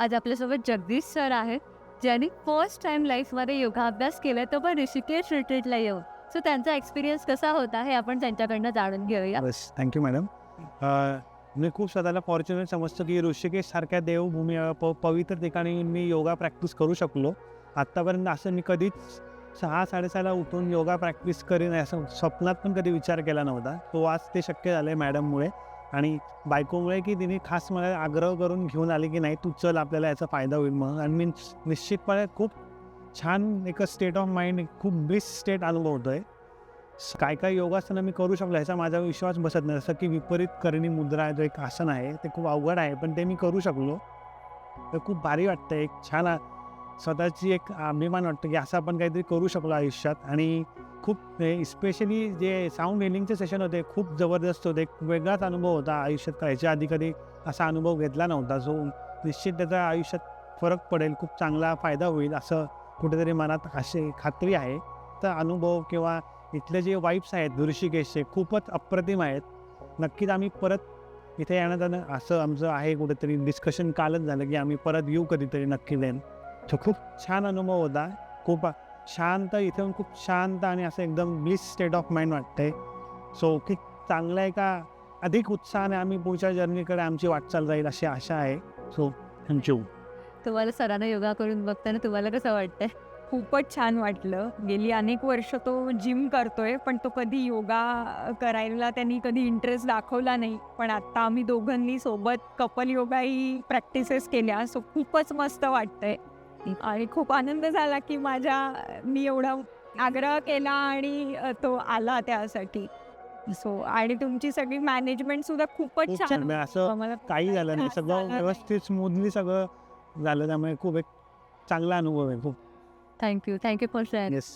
आज आपल्यासोबत जगदीश सर आहेत ज्यांनी फर्स्ट टाइम लाईफमध्ये योगाभ्यास केला तो पण ऋषिकेश रिट्रीटला येऊन. सो त्यांचा एक्सपिरियन्स कसा होता हे आपण त्यांच्याकडनं जाणून घेऊया. बस थँक्यू मॅडम मी खूप स्वतःला फॉर्च्युनेट समजतो की ऋषिकेश सारख्या देवभूमी प पवित्र ठिकाणी मी योगा प्रॅक्टिस करू शकलो. आत्तापर्यंत असं मी कधीच सहा साडेसहाला उठून योगा प्रॅक्टिस करीन असं स्वप्नात पण कधी विचार केला नव्हता. तो आज ते शक्य झालं आहे मॅडममुळे आणि बायकोमुळे की तिने खास मला आग्रह करून घेऊन आली की नाही तू चल आपल्याला याचा फायदा होईल मग आणि मी निश्चितपणे खूप छान एक स्टेट ऑफ माइंड खूप ब्लिस स्टेट अनुभवतो आहे काय काय योगासनं मी करू शकलो ह्याचा माझा विश्वास बसत नाही. जसं की विपरीत करणी मुद्रा आहे जो एक आसन आहे ते खूप अवघड आहे पण ते मी करू शकलो. तर खूप भारी वाटतं एक छान स्वतःची एक अभिमान वाटतं की असं आपण काहीतरी करू शकलो आयुष्यात. आणि खूप स्पेशली जे साऊंड हिलिंगचे सेशन होते खूप जबरदस्त होते. एक वेगळाच अनुभव होता आयुष्यात का ह्याच्या आधी कधी असा अनुभव घेतला नव्हता. जो निश्चित त्याचा आयुष्यात फरक पडेल खूप चांगला फायदा होईल असं कुठेतरी मनात असे खात्री आहे. तर अनुभव किंवा इथले जे वाईब्स आहेत ऋषिकेशचे खूपच अप्रतिम आहेत. नक्कीच आम्ही परत इथे येण्यात असं आमचं आहे कुठेतरी डिस्कशन कालच झालं की आम्ही परत येऊ कधीतरी नक्की देईन तो खूप छान अनुभव होता. खूप शांत इथे खूप शांत आणि असं एकदम ब्लिस स्टेट ऑफ माइंड वाटतंय. सो खूप चांगलं आहे का? अधिक उत्साहाने आम्ही पुढच्या जर्नीकडे आमची वाटचाल जाईल अशी आशा आहे. सो थँक्यू तुम्हाला सरांना योगा करून बघताना तुम्हाला कसं वाटतंय? खूपच छान वाटलं. गेली अनेक वर्ष तो जिम करतोय पण तो कधी योगा करायला त्यांनी कधी इंटरेस्ट दाखवला नाही. पण आत्ता आम्ही दोघांनी सोबत कपल योगाही प्रॅक्टिसेस केल्या. सो खूपच मस्त वाटतंय. आणि खूप आनंद झाला की माझ्या मी एवढा आग्रह केला आणि तो आला त्यासाठी. सो आणि तुमची सगळी मॅनेजमेंट सुद्धा खूपच खूप छान म्हणजे असं मला काही झालं नाही. सगळं. व्यवस्थित स्मूथली सगळं झालं. त्यामुळे खूप एक चांगला अनुभव आहे. खूप thank you thank you for share yes